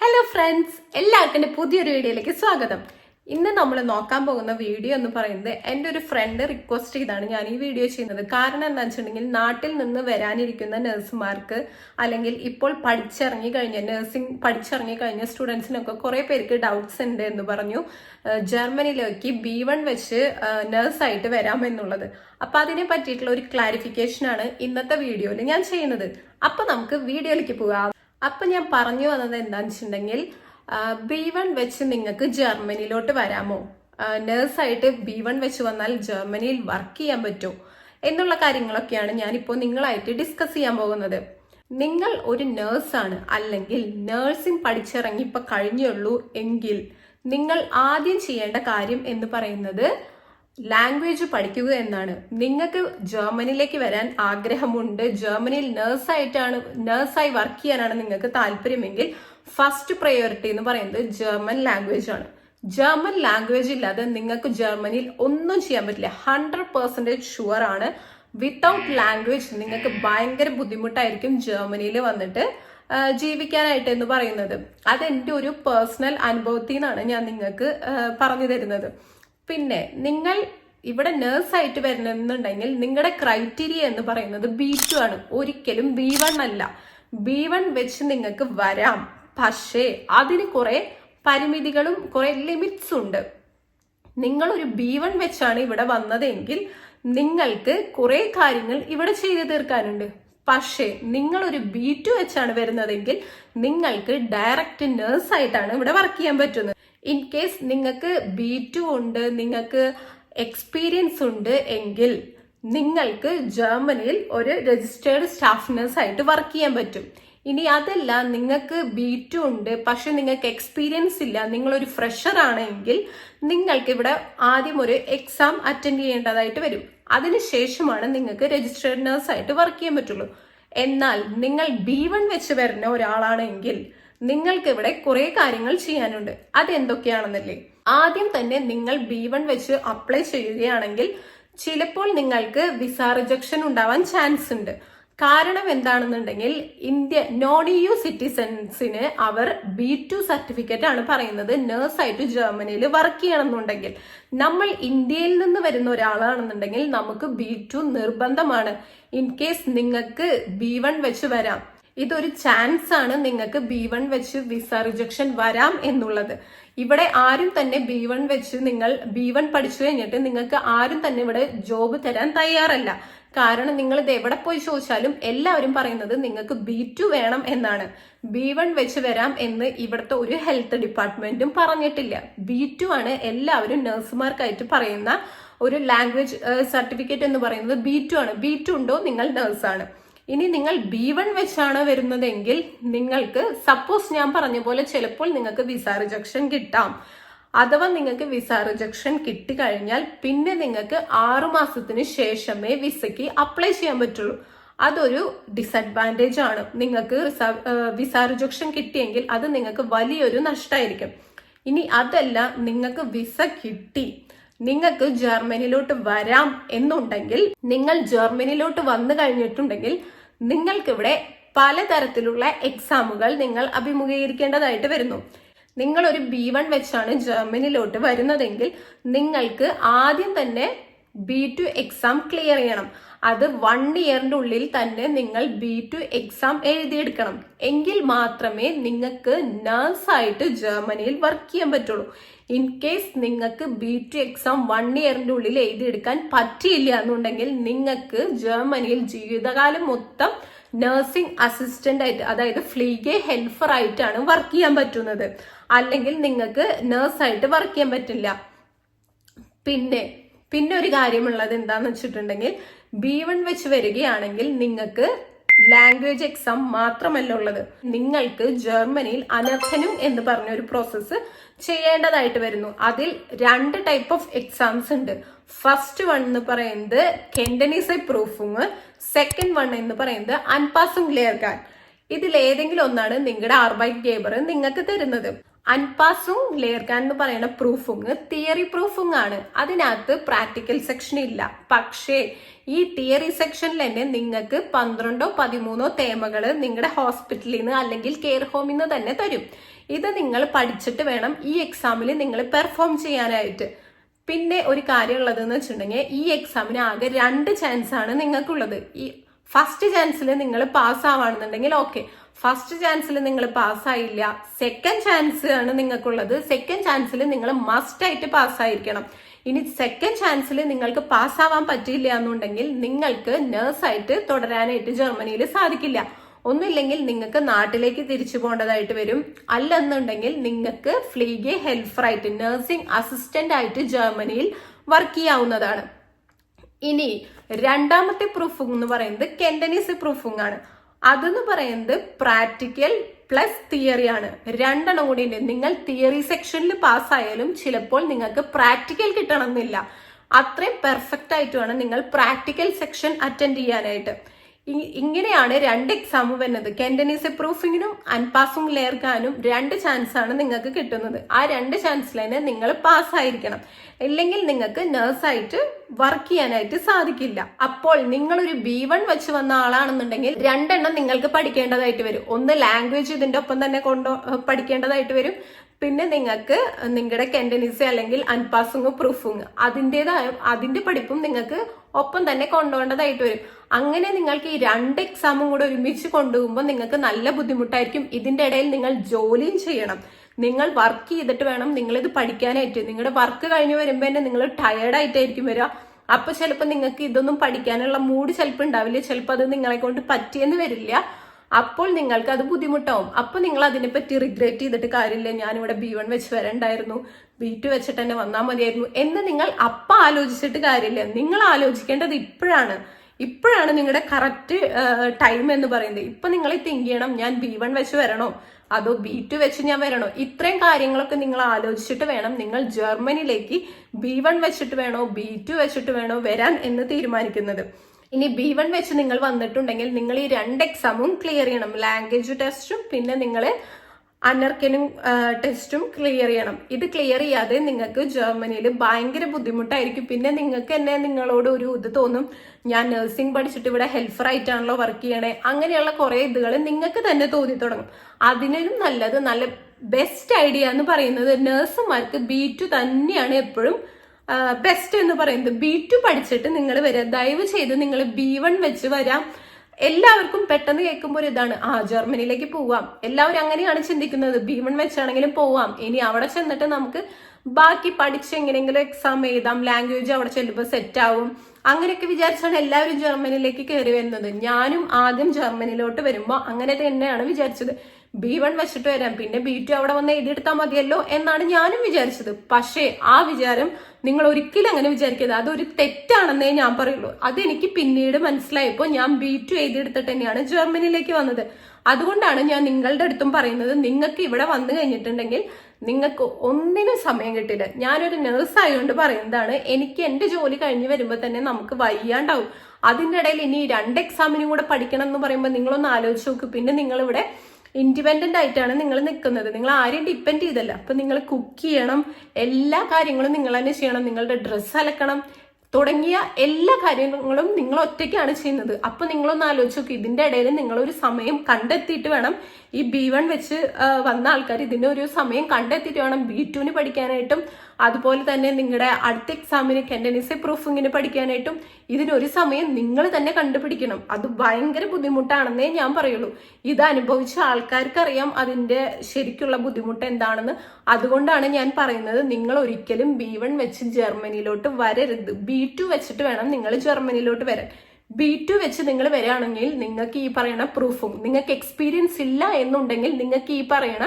Hello friends എല്ലാവർക്കും പുതിയൊരു വീഡിയോയിലേക്ക് സ്വാഗതം. ഇന്ന് നമ്മൾ നോക്കാൻ പോകുന്ന വീഡിയോ എന്ന് പറയുന്നത് എന്റെ ഒരു ഫ്രണ്ട് റിക്വസ്റ്റ് ചെയ്താണ് ഞാൻ ഈ വീഡിയോ ചെയ്യുന്നത്. കാരണം എന്താണെന്ന് വെച്ചിട്ടുണ്ടെങ്കിൽ നാട്ടിൽ നിന്ന് വരാനിരിക്കുന്ന നഴ്സുമാർക്ക് അല്ലെങ്കിൽ ഇപ്പോൾ പഠിച്ചിറങ്ങി കഴിഞ്ഞ നഴ്സിംഗ് പഠിച്ചിറങ്ങി കഴിഞ്ഞ സ്റ്റുഡൻസിനൊക്കെ കുറേ പേർക്ക് ഡൗട്ട്സ് ഉണ്ട് എന്ന് പറഞ്ഞു. ജർമ്മനിയിലേക്ക് ബി വൺ വെച്ച് നഴ്സായിട്ട് വരാമെന്നുള്ളത് അപ്പൊ അതിനെ പറ്റിയിട്ടുള്ള ഒരു ക്ലാരിഫിക്കേഷനാണ് ഇന്നത്തെ വീഡിയോയിൽ ഞാൻ ചെയ്യുന്നത്. അപ്പൊ നമുക്ക് വീഡിയോയിലേക്ക് പോകാം. അപ്പൊ ഞാൻ പറഞ്ഞു വന്നത് എന്താണെന്ന് വെച്ചിട്ടുണ്ടെങ്കിൽ ബി വൺ വെച്ച് നിങ്ങൾക്ക് ജർമ്മനിയിലോട്ട് വരാമോ? നേഴ്സായിട്ട് ബി വൺ വെച്ച് വന്നാൽ ജർമ്മനിയിൽ വർക്ക് ചെയ്യാൻ പറ്റുമോ എന്നുള്ള കാര്യങ്ങളൊക്കെയാണ് ഞാനിപ്പോൾ നിങ്ങളായിട്ട് ഡിസ്കസ് ചെയ്യാൻ പോകുന്നത്. നിങ്ങൾ ഒരു നേഴ്സാണ് അല്ലെങ്കിൽ നേഴ്സിംഗ് പഠിച്ചിറങ്ങി ഇപ്പൊ കഴിഞ്ഞുള്ളൂ എങ്കിൽ നിങ്ങൾ ആദ്യം ചെയ്യേണ്ട കാര്യം എന്ന് പറയുന്നത് ലാംഗ്വേജ് പഠിക്കുക എന്നാണ്. നിങ്ങൾക്ക് ജർമ്മനിയിലേക്ക് വരാൻ ആഗ്രഹമുണ്ട്. ജർമ്മനിയിൽ നേഴ്സായിട്ടാണ് നേഴ്സായി വർക്ക് ചെയ്യാനാണ് നിങ്ങൾക്ക് താല്പര്യമെങ്കിൽ ഫസ്റ്റ് പ്രയോറിറ്റി എന്ന് പറയുന്നത് ജർമ്മൻ ലാംഗ്വേജ് ആണ്. ജർമ്മൻ ലാംഗ്വേജ് ഇല്ലാതെ നിങ്ങൾക്ക് ജർമ്മനിയിൽ ഒന്നും ചെയ്യാൻ പറ്റില്ല. ഹൺഡ്രഡ് പെർസെന്റേജ് ഷുവർ ആണ്. വിത്തൗട്ട് ലാംഗ്വേജ് നിങ്ങൾക്ക് ഭയങ്കര ബുദ്ധിമുട്ടായിരിക്കും ജർമ്മനിയിൽ വന്നിട്ട് ജീവിക്കാനായിട്ട് എന്ന് പറയുന്നത്. അതെന്റെ ഒരു പേഴ്സണൽ അനുഭവത്തിൽ നിന്നാണ് ഞാൻ നിങ്ങൾക്ക് പറഞ്ഞു തരുന്നത് പിന്നെ നിങ്ങൾ ഇവിടെ നേഴ്സായിട്ട് വരണമെന്നുണ്ടെങ്കിൽ നിങ്ങളുടെ ക്രൈറ്റീരിയ എന്ന് പറയുന്നത് ബി ടു ആണ്. ഒരിക്കലും ബി വൺ അല്ല. ബി വൺ വെച്ച് നിങ്ങൾക്ക് വരാം. പക്ഷേ അതിന് കുറെ പരിമിതികളും കുറെ ലിമിറ്റ്സ് ഉണ്ട്. നിങ്ങൾ ഒരു ബി വൺ വെച്ചാണ് ഇവിടെ വന്നതെങ്കിൽ നിങ്ങൾക്ക് കുറെ കാര്യങ്ങൾ ഇവിടെ ചെയ്തു തീർക്കാനുണ്ട്. പക്ഷേ നിങ്ങൾ ഒരു ബി ടു ആണ് വരുന്നതെങ്കിൽ നിങ്ങൾക്ക് ഡയറക്റ്റ് നേഴ്സ് ആയിട്ടാണ് ഇവിടെ വർക്ക് ചെയ്യാൻ പറ്റുന്നത്. ഇൻ കേസ് നിങ്ങൾക്ക് ബി ടു ഉണ്ട് നിങ്ങൾക്ക് എക്സ്പീരിയൻസ് ഉണ്ട് എങ്കിൽ നിങ്ങൾക്ക് ജർമ്മനിയിൽ ഒരു രജിസ്റ്റേർഡ് സ്റ്റാഫ് നഴ്സ് ആയിട്ട് വർക്ക് ചെയ്യാൻ പറ്റും. ഇനി അതല്ല നിങ്ങൾക്ക് ബി ടു ഉണ്ട് പക്ഷെ നിങ്ങൾക്ക് എക്സ്പീരിയൻസ് ഇല്ല നിങ്ങളൊരു ഫ്രഷർ ആണെങ്കിൽ നിങ്ങൾക്ക് ഇവിടെ ആദ്യം ഒരു എക്സാം അറ്റൻഡ് ചെയ്യേണ്ടതായിട്ട് വരും. അതിനുശേഷമാണ് നിങ്ങൾക്ക് രജിസ്റ്റേർഡ് നഴ്സ് ആയിട്ട് വർക്ക് ചെയ്യാൻ പറ്റുള്ളൂ. എന്നാൽ നിങ്ങൾ ബി വൺ വെച്ച് വരുന്ന ഒരാളാണെങ്കിൽ നിങ്ങൾക്ക് ഇവിടെ കുറെ കാര്യങ്ങൾ ചെയ്യാനുണ്ട്. അതെന്തൊക്കെയാണെന്നല്ലേ? ആദ്യം തന്നെ നിങ്ങൾ ബി വൺ വെച്ച് അപ്ലൈ ചെയ്യുകയാണെങ്കിൽ ചിലപ്പോൾ നിങ്ങൾക്ക് വിസ റിജക്ഷൻ ഉണ്ടാവാൻ ചാൻസ് ഉണ്ട്. കാരണം എന്താണെന്നുണ്ടെങ്കിൽ ഇന്ത്യ നോൺ ഇ യു സിറ്റിസൺസിന് അവർ ബി ടു സർട്ടിഫിക്കറ്റ് ആണ് പറയുന്നത്. നേഴ്സായിട്ട് ജർമ്മനിയിൽ വർക്ക് ചെയ്യണമെന്നുണ്ടെങ്കിൽ. നമ്മൾ ഇന്ത്യയിൽ നിന്ന് വരുന്ന ഒരാളാണെന്നുണ്ടെങ്കിൽ നമുക്ക് ബി ടു നിർബന്ധമാണ്. ഇൻ കേസ് നിങ്ങൾക്ക് ബി വൺ വെച്ച് വരാം. ഇതൊരു ചാൻസ് ആണ് നിങ്ങൾക്ക് ബി വൺ വെച്ച് വിസ റിജക്ഷൻ വരാം എന്നുള്ളത്. ഇവിടെ ആരും തന്നെ ബി വൺ വെച്ച് നിങ്ങൾ ബി വൺ പഠിച്ചു കഴിഞ്ഞിട്ട് നിങ്ങൾക്ക് ആരും തന്നെ ഇവിടെ ജോബ് തരാൻ തയ്യാറല്ല. കാരണം നിങ്ങൾ ഇത് എവിടെ പോയി ചോദിച്ചാലും എല്ലാവരും പറയുന്നത് നിങ്ങൾക്ക് ബി ടു വേണം എന്നാണ്. ബി വൺ വെച്ച് വരാം എന്ന് ഇവിടുത്തെ ഒരു ഹെൽത്ത് ഡിപ്പാർട്ട്മെന്റും പറഞ്ഞിട്ടില്ല. ബി ടു ആണ് എല്ലാവരും നഴ്സുമാർക്കായിട്ട് പറയുന്ന ഒരു ലാംഗ്വേജ് സർട്ടിഫിക്കറ്റ് എന്ന് പറയുന്നത് ബി ടു ആണ്. ബി ടു ഉണ്ടോ? നിങ്ങൾ നേഴ്സാണ് ഇനി നിങ്ങൾ ബി വൺ വെച്ചാണ് വരുന്നതെങ്കിൽ നിങ്ങൾക്ക് സപ്പോസ് ഞാൻ പറഞ്ഞ പോലെ ചിലപ്പോൾ നിങ്ങൾക്ക് വിസ റിജക്ഷൻ കിട്ടാം. അഥവാ നിങ്ങൾക്ക് വിസ റിജക്ഷൻ കിട്ടിക്കഴിഞ്ഞാൽ പിന്നെ നിങ്ങൾക്ക് ആറു മാസത്തിന് ശേഷമേ വിസയ്ക്ക് അപ്ലൈ ചെയ്യാൻ പറ്റുള്ളൂ. അതൊരു ഡിസഡ്വാന്റേജ് ആണ്. നിങ്ങൾക്ക് വിസ റിജക്ഷൻ കിട്ടിയെങ്കിൽ അത് നിങ്ങൾക്ക് വലിയൊരു നഷ്ടമായിരിക്കും ഇനി അതല്ല നിങ്ങൾക്ക് വിസ കിട്ടി. നിങ്ങൾക്ക് ജർമ്മനിയിലോട്ട് വരാം എന്നുണ്ടെങ്കിൽ നിങ്ങൾ ജർമ്മനിയിലോട്ട് വന്നു കഴിഞ്ഞിട്ടുണ്ടെങ്കിൽ നിങ്ങൾക്കിവിടെ പലതരത്തിലുള്ള എക്സാമുകൾ നിങ്ങൾ അഭിമുഖീകരിക്കേണ്ടതായിട്ട് വരുന്നു. നിങ്ങൾ ഒരു ബി വൺ വെച്ചാണ് ജർമ്മനിയിലോട്ട് വരുന്നതെങ്കിൽ നിങ്ങൾക്ക് ആദ്യം തന്നെ ബി ടു എക്സാം ക്ലിയർ ചെയ്യണം. അത് വൺ ഇയറിന്റെ ഉള്ളിൽ തന്നെ നിങ്ങൾ ബി ടു എക്സാം എഴുതിയെടുക്കണം. എങ്കിൽ മാത്രമേ നിങ്ങൾക്ക് നഴ്സായിട്ട് ജർമ്മനിയിൽ വർക്ക് ചെയ്യാൻ പറ്റുള്ളൂ. ഇൻ കേസ് നിങ്ങൾക്ക് ബി ടി എക്സാം വൺ ഇയറിന്റെ ഉള്ളിൽ എഴുതിയെടുക്കാൻ പറ്റിയില്ല എന്നുണ്ടെങ്കിൽ നിങ്ങൾക്ക് ജർമ്മനിയിൽ ജീവിതകാലം മൊത്തം നഴ്സിംഗ് അസിസ്റ്റന്റ് ആയിട്ട് അതായത് ഫ്ലീഗെ ഹെൽപ്പർ ആയിട്ടാണ് വർക്ക് ചെയ്യാൻ പറ്റുന്നത്. അല്ലെങ്കിൽ നിങ്ങൾക്ക് നഴ്സായിട്ട് വർക്ക് ചെയ്യാൻ പറ്റില്ല. പിന്നെ പിന്നെ ഒരു കാര്യമുള്ളത് എന്താന്ന് വെച്ചിട്ടുണ്ടെങ്കിൽ ബി വൺ വെച്ച് വരികയാണെങ്കിൽ നിങ്ങൾക്ക് ലാംഗ്വേജ് എക്സാം മാത്രമല്ല ഉള്ളത്. നിങ്ങൾക്ക് ജർമ്മനിയിൽ അനർഹനും എന്ന് പറഞ്ഞ ഒരു പ്രോസസ്സ് ചെയ്യേണ്ടതായിട്ട് വരുന്നു. അതിൽ രണ്ട് ടൈപ്പ് ഓഫ് എക്സാംസ് ഉണ്ട്. ഫസ്റ്റ് വൺ എന്ന് പറയുന്നത് കെൻഡനീസെ പ്രൂഫും സെക്കൻഡ് വൺ എന്ന് പറയുന്നത് അൻപാസും ലെയർകാൻ ഇതിൽ ഏതെങ്കിലും ഒന്നാണ് നിങ്ങളുടെ ആർബൈറ്റ് ഗേബർ നിങ്ങൾക്ക് തരുന്നത്. അൻപാസും ലേർഗാൻ എന്ന് പറയുന്ന പ്രൂഫുങ് തിയറി പ്രൂഫുങ് ആണ്. അതിനകത്ത് പ്രാക്ടിക്കൽ സെക്ഷൻ ഇല്ല. പക്ഷേ ഈ തിയറി സെക്ഷനിൽ തന്നെ നിങ്ങൾക്ക് പന്ത്രണ്ടോ പതിമൂന്നോ തേമകൾ നിങ്ങളുടെ ഹോസ്പിറ്റലിൽ നിന്ന് അല്ലെങ്കിൽ കെയർ ഹോമിൽ നിന്ന് തന്നെ തരും. ഇത് നിങ്ങൾ പഠിച്ചിട്ട് വേണം ഈ എക്സാമിൽ നിങ്ങൾ പെർഫോം ചെയ്യാനായിട്ട്. പിന്നെ ഒരു കാര്യം ഉള്ളതെന്ന് വെച്ചിട്ടുണ്ടെങ്കിൽ ഈ എക്സാമിന് ആകെ രണ്ട് ചാൻസ് ആണ് നിങ്ങൾക്കുള്ളത്. ഈ ഫസ്റ്റ് ചാൻസിൽ നിങ്ങൾ പാസ് ആവാണെന്നുണ്ടെങ്കിൽ ഓക്കെ ഫസ്റ്റ് ചാൻസിൽ നിങ്ങൾ പാസ്സായില്ല സെക്കൻഡ് ചാൻസ് ആണ് നിങ്ങൾക്കുള്ളത്. സെക്കൻഡ് ചാൻസിൽ നിങ്ങൾ മസ്റ്റ് ആയിട്ട് പാസ്സായിരിക്കണം ഇനി സെക്കൻഡ് ചാൻസിൽ നിങ്ങൾക്ക് പാസ്സാവാൻ പറ്റില്ല എന്നുണ്ടെങ്കിൽ നിങ്ങൾക്ക് നേഴ്സായിട്ട് തുടരാനായിട്ട് ജർമ്മനിയിൽ സാധിക്കില്ല. ഒന്നില്ലെങ്കിൽ നിങ്ങൾക്ക് നാട്ടിലേക്ക് തിരിച്ചു പോകേണ്ടതായിട്ട് വരും. അല്ലെന്നുണ്ടെങ്കിൽ നിങ്ങൾക്ക് ഫ്ലീഗെ ഹെൽപ്പറായിട്ട് നഴ്സിംഗ് അസിസ്റ്റന്റ് ആയിട്ട് ജർമ്മനിയിൽ വർക്ക് ചെയ്യാവുന്നതാണ്. ഇനി രണ്ടാമത്തെ പ്രൂഫിംഗ് എന്ന് പറയുന്നത് കെൻഡനീസ് പ്രൂഫിംഗ് ആണ്. അതെന്ന് പറയുന്നത് പ്രാക്ടിക്കൽ പ്ലസ് തിയറി ആണ്. രണ്ടെണ്ണം കൂടി ഉണ്ട്. നിങ്ങൾ തിയറി സെക്ഷനിൽ പാസ്സായാലും ചിലപ്പോൾ നിങ്ങൾക്ക് പ്രാക്ടിക്കൽ കിട്ടണമെന്നില്ല. അത്രയും പെർഫെക്റ്റ് ആയിട്ട് വേണം നിങ്ങൾ പ്രാക്ടിക്കൽ സെക്ഷൻ അറ്റൻഡ് ചെയ്യാനായിട്ട്. ഇങ്ങനെയാണ് രണ്ട് എക്സാം വരുന്നത്. കെൻഡനീസ് പ്രൂഫിങ്ങിനും ലെയർ ലെയർക്കാനും രണ്ട് ചാൻസ് ആണ് നിങ്ങൾക്ക് കിട്ടുന്നത്. ആ രണ്ട് ചാൻസിൽ തന്നെ നിങ്ങൾ പാസ്സായിരിക്കണം ഇല്ലെങ്കിൽ നിങ്ങൾക്ക് നഴ്സായിട്ട് വർക്ക് ചെയ്യാനായിട്ട് സാധിക്കില്ല. അപ്പോൾ നിങ്ങളൊരു ബി വൺ വെച്ച് വന്ന ആളാണെന്നുണ്ടെങ്കിൽ രണ്ടെണ്ണം നിങ്ങൾക്ക് പഠിക്കേണ്ടതായിട്ട് വരും. ഒന്ന് ലാംഗ്വേജ് ഇതിന്റെ ഒപ്പം തന്നെ കൊണ്ടു പഠിക്കേണ്ടതായിട്ട് വരും. പിന്നെ നിങ്ങൾക്ക് നിങ്ങളുടെ കെൻഡനിസ് അല്ലെങ്കിൽ അൻപാസുങ് പ്രൂഫുങ് അതിന്റെതായ അതിന്റെ പഠിപ്പും നിങ്ങൾക്ക് ഒപ്പം തന്നെ കൊണ്ടുപോകേണ്ടതായിട്ട് വരും. അങ്ങനെ നിങ്ങൾക്ക് ഈ രണ്ട് എക്സാമും കൂടെ ഒരുമിച്ച് കൊണ്ടുപോകുമ്പോൾ നിങ്ങൾക്ക് നല്ല ബുദ്ധിമുട്ടായിരിക്കും. ഇതിന്റെ ഇടയിൽ നിങ്ങൾ ജോലിയും ചെയ്യണം. നിങ്ങൾ വർക്ക് ചെയ്തിട്ട് വേണം നിങ്ങൾ ഇത് പഠിക്കാനായിട്ട്. നിങ്ങളുടെ വർക്ക് കഴിഞ്ഞ് വരുമ്പോൾ തന്നെ നിങ്ങൾ ടയേർഡായിട്ടായിരിക്കും വരിക. അപ്പൊ ചിലപ്പോൾ നിങ്ങൾക്ക് ഇതൊന്നും പഠിക്കാനുള്ള മൂഡ് ചിലപ്പോൾ ഉണ്ടാവില്ല. ചിലപ്പോൾ അത് നിങ്ങളെ കൊണ്ട് പറ്റിയെന്ന് വരില്ല. അപ്പോൾ നിങ്ങൾക്ക് അത് ബുദ്ധിമുട്ടാവും. അപ്പോൾ നിങ്ങൾ അതിനെപ്പറ്റി റിഗ്രറ്റ് ചെയ്തിട്ട് കാര്യമില്ല. ഞാനിവിടെ ബി വൺ വെച്ച് വരണ്ടായിരുന്നു ബി ടു വെച്ചിട്ട് തന്നെ വന്നാൽ മതിയായിരുന്നു എന്ന് നിങ്ങൾ അപ്പം ആലോചിച്ചിട്ട് കാര്യമില്ല. നിങ്ങൾ ആലോചിക്കേണ്ടത് ഇപ്പോഴാണ്. ഇപ്പോഴാണ് നിങ്ങളുടെ കറക്റ്റ് ടൈം എന്ന് പറയുന്നത്. ഇപ്പൊ നിങ്ങൾ തിങ്ക് ചെയ്യണം ഞാൻ ബി വൺ വെച്ച് വരണോ? അതോ ബി ടു വെച്ച് ഞാൻ വരണോ? ഇത്രയും കാര്യങ്ങളൊക്കെ നിങ്ങൾ ആലോചിച്ചിട്ട് വേണം നിങ്ങൾ ജർമ്മനിയിലേക്ക് ബി വൺ വെച്ചിട്ട് വേണോ ബി ടു വെച്ചിട്ട് വേണോ വരാൻ എന്ന് തീരുമാനിക്കുന്നത്. ഇനി ബി വൺ വെച്ച് നിങ്ങൾ വന്നിട്ടുണ്ടെങ്കിൽ നിങ്ങൾ ഈ രണ്ട് എക്സാമും ക്ലിയർ ചെയ്യണം. ലാംഗ്വേജ് ടെസ്റ്റും പിന്നെ നിങ്ങൾ അനർക്കനും ടെസ്റ്റും ക്ലിയർ ചെയ്യണം. ഇത് ക്ലിയർ ചെയ്യാതെ നിങ്ങൾക്ക് ജർമ്മനിയിൽ ഭയങ്കര ബുദ്ധിമുട്ടായിരിക്കും. പിന്നെ നിങ്ങൾക്ക് തന്നെ നിങ്ങളോട് ഒരു ഇത് തോന്നും ഞാൻ നഴ്സിംഗ് പഠിച്ചിട്ട് ഇവിടെ ഹെൽപ്പറായിട്ടാണല്ലോ വർക്ക് ചെയ്യണേ. അങ്ങനെയുള്ള കുറേ ഇതുകൾ നിങ്ങൾക്ക് തന്നെ തോന്നി തുടങ്ങും. അതിനും നല്ലത് നല്ല ബെസ്റ്റ് ഐഡിയ എന്ന് പറയുന്നത് നഴ്സുമാർക്ക് ബി ടു തന്നെയാണ് എപ്പോഴും ബെസ്റ്റ് എന്ന് പറയുന്നത്. ബി ടു പഠിച്ചിട്ട് നിങ്ങൾ വരാം ദയവ് ചെയ്ത് നിങ്ങൾ ബി വൺ വെച്ച് വരാം. എല്ലാവർക്കും പെട്ടെന്ന് കേൾക്കുമ്പോൾ ഇതാണ് ആ ജർമ്മനിയിലേക്ക് പോവാം. എല്ലാവരും അങ്ങനെയാണ് ചിന്തിക്കുന്നത്. ഭീമൻ വെച്ചാണെങ്കിലും പോവാം. ഇനി അവിടെ ചെന്നിട്ട് നമുക്ക് ബാക്കി പഠിച്ച് എങ്ങനെയെങ്കിലും എക്സാം എഴുതാം. ലാംഗ്വേജ് അവിടെ ചെല്ലുമ്പോൾ സെറ്റ് ആവും. അങ്ങനെയൊക്കെ വിചാരിച്ചാണ് എല്ലാവരും ജർമ്മനിയിലേക്ക് കയറി വരുന്നത്. ഞാനും ആദ്യം ജർമ്മനിയിലോട്ട് വരുമ്പോൾ അങ്ങനെ തന്നെയാണ് വിചാരിച്ചത്. ബി വൺ വെച്ചിട്ട് വരാം. പിന്നെ ബി ടു അവിടെ വന്ന് എഴുതിയെടുത്താൽ മതിയല്ലോ എന്നാണ് ഞാനും വിചാരിച്ചത്. പക്ഷേ ആ വിചാരം നിങ്ങൾ ഒരിക്കലും അങ്ങനെ വിചാരിക്കരുത്. അതൊരു തെറ്റാണെന്നേ ഞാൻ പറയുള്ളൂ. അതെനിക്ക് പിന്നീട് മനസ്സിലായപ്പോൾ ഞാൻ ബി ടു എഴുതിയെടുത്തിട്ട് തന്നെയാണ് ജർമ്മനിയിലേക്ക് വന്നത്. അതുകൊണ്ടാണ് ഞാൻ നിങ്ങളുടെ അടുത്തും പറയുന്നത്. നിങ്ങൾക്ക് ഇവിടെ വന്നു കഴിഞ്ഞിട്ടുണ്ടെങ്കിൽ നിങ്ങൾക്ക് ഒന്നിനും സമയം കിട്ടില്ല. ഞാനൊരു നേഴ്സ് ആയതുകൊണ്ട് പറയുന്നതാണ് എനിക്ക് എന്റെ ജോലി കഴിഞ്ഞ് വരുമ്പോൾ തന്നെ നമുക്ക് വയ്യാണ്ടാവും. അതിന്റെ ഇടയിൽ ഇനി രണ്ട് എക്സാമിനും കൂടെ പഠിക്കണം എന്ന് പറയുമ്പോൾ നിങ്ങളൊന്ന് ആലോചിച്ച് നോക്ക്. പിന്നെ നിങ്ങളിവിടെ ഇൻഡിപെൻഡന്റ് ആയിട്ടാണ് നിങ്ങൾ നിൽക്കുന്നത്. നിങ്ങൾ ആരെയും ഡിപ്പെൻഡ് ചെയ്തല്ല. അപ്പൊ നിങ്ങൾ കുക്ക് ചെയ്യണം. എല്ലാ കാര്യങ്ങളും നിങ്ങൾ തന്നെ ചെയ്യണം. നിങ്ങളുടെ ഡ്രസ്സ് അലക്കണം. തുടങ്ങിയ എല്ലാ കാര്യങ്ങളും നിങ്ങൾ ഒറ്റയ്ക്കാണ് ചെയ്യുന്നത്. അപ്പൊ നിങ്ങളൊന്ന് ആലോചിച്ച് നോക്കി. ഇതിന്റെ ഇടയിൽ നിങ്ങളൊരു സമയം കണ്ടെത്തിയിട്ട് വേണം ഈ ബി വൺ വെച്ച് വന്ന ആൾക്കാർ ഇതിന് ഒരു സമയം കണ്ടെത്തിയിട്ട് വേണം ബി ടുവിന് പഠിക്കാനായിട്ടും. അതുപോലെ തന്നെ നിങ്ങളുടെ അടുത്ത എക്സാമിന് കെൻഡനിസെ പ്രൂഫിങ്ങിന് പഠിക്കാനായിട്ടും. ഇതിനൊരു സമയം നിങ്ങൾ തന്നെ കണ്ടുപിടിക്കണം. അത് ഭയങ്കര ബുദ്ധിമുട്ടാണെന്നേ ഞാൻ പറയുള്ളൂ. ഇത് അനുഭവിച്ച ആൾക്കാർക്കറിയാം അതിന്റെ ശരിക്കുള്ള ബുദ്ധിമുട്ട് എന്താണെന്ന്. അതുകൊണ്ടാണ് ഞാൻ പറയുന്നത് നിങ്ങൾ ഒരിക്കലും ബി വൺ വെച്ച് ജർമ്മനിയിലോട്ട് വരരുത്. ബി ടു വെച്ചിട്ട് വേണം നിങ്ങൾ ജർമ്മനിയിലോട്ട് വരാൻ. ബി ടു വെച്ച് നിങ്ങൾ വരികയാണെങ്കിൽ നിങ്ങൾക്ക് ഈ പറയണ പ്രൂഫും നിങ്ങൾക്ക് എക്സ്പീരിയൻസ് ഇല്ല എന്നുണ്ടെങ്കിൽ നിങ്ങൾക്ക് ഈ പറയണ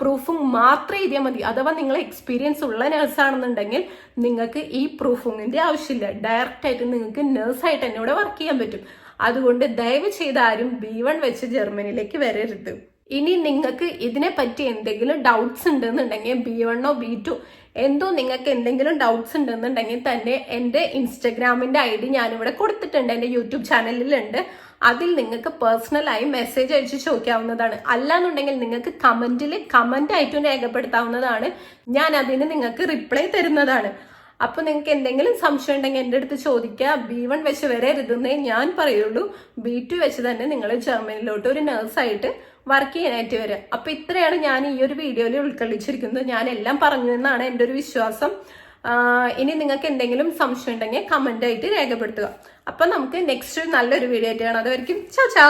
പ്രൂഫും മാത്രം എഴുതിയാൽ മതി. അഥവാ നിങ്ങൾ എക്സ്പീരിയൻസ് ഉള്ള നേഴ്സ് ആണെന്നുണ്ടെങ്കിൽ നിങ്ങൾക്ക് ഈ പ്രൂഫിങ്ങിന്റെ ആവശ്യമില്ല. ഡയറക്റ്റ് ആയിട്ട് നിങ്ങൾക്ക് നേഴ്സായിട്ട് എന്നോട് വർക്ക് ചെയ്യാൻ പറ്റും. അതുകൊണ്ട് ദയവ് ചെയ്ത് ആരും ബി വൺ വെച്ച് ജർമ്മനിയിലേക്ക് വരരുത്. ഇനി നിങ്ങൾക്ക് ഇതിനെ പറ്റി എന്തെങ്കിലും ഡൗട്ട്സ് ഉണ്ടെന്നുണ്ടെങ്കിൽ ബി വണ്ണോ ബി ടു എന്തോ നിങ്ങൾക്ക് എന്തെങ്കിലും ഡൗട്ട്സ് ഉണ്ടെന്നുണ്ടെങ്കിൽ തന്നെ എന്റെ ഇൻസ്റ്റഗ്രാമിന്റെ ഐ ഡി ഞാനിവിടെ കൊടുത്തിട്ടുണ്ട് എന്റെ യൂട്യൂബ് ചാനലിലുണ്ട്. അതിൽ നിങ്ങൾക്ക് പേഴ്സണലായി മെസ്സേജ് അയച്ച് ചോദിക്കാവുന്നതാണ്. അല്ലാന്നുണ്ടെങ്കിൽ നിങ്ങൾക്ക് കമന്റിൽ കമന്റ് ആയിട്ടും രേഖപ്പെടുത്താവുന്നതാണ്. ഞാൻ അതിന് നിങ്ങൾക്ക് റിപ്ലൈ തരുന്നതാണ്. അപ്പൊ നിങ്ങൾക്ക് എന്തെങ്കിലും സംശയം ഉണ്ടെങ്കിൽ എന്റെ അടുത്ത് ചോദിക്കുക. ബി വൺ വെച്ച് വരെ വരരുതെന്നേ ഞാൻ പറയുള്ളൂ. ബി ടു വെച്ച് തന്നെ നിങ്ങൾ ജർമ്മനിലോട്ട് ഒരു നഴ്സായിട്ട് വർക്ക് ചെയ്യാനായിട്ട് വരിക. അപ്പൊ ഇത്രയാണ് ഞാൻ ഈ ഒരു വീഡിയോയിൽ ഉൾക്കൊള്ളിച്ചിരിക്കുന്നത്. ഞാൻ എല്ലാം പറഞ്ഞു എന്നാണ് എന്റെ ഒരു വിശ്വാസം. ഇനി നിങ്ങൾക്ക് എന്തെങ്കിലും സംശയം ഉണ്ടെങ്കിൽ കമന്റ് ആയിട്ട് രേഖപ്പെടുത്തുക. അപ്പൊ നമുക്ക് നെക്സ്റ്റ് നല്ലൊരു വീഡിയോ ആയിട്ട് കാണാം. അതുവരെയും ചാ ചാ.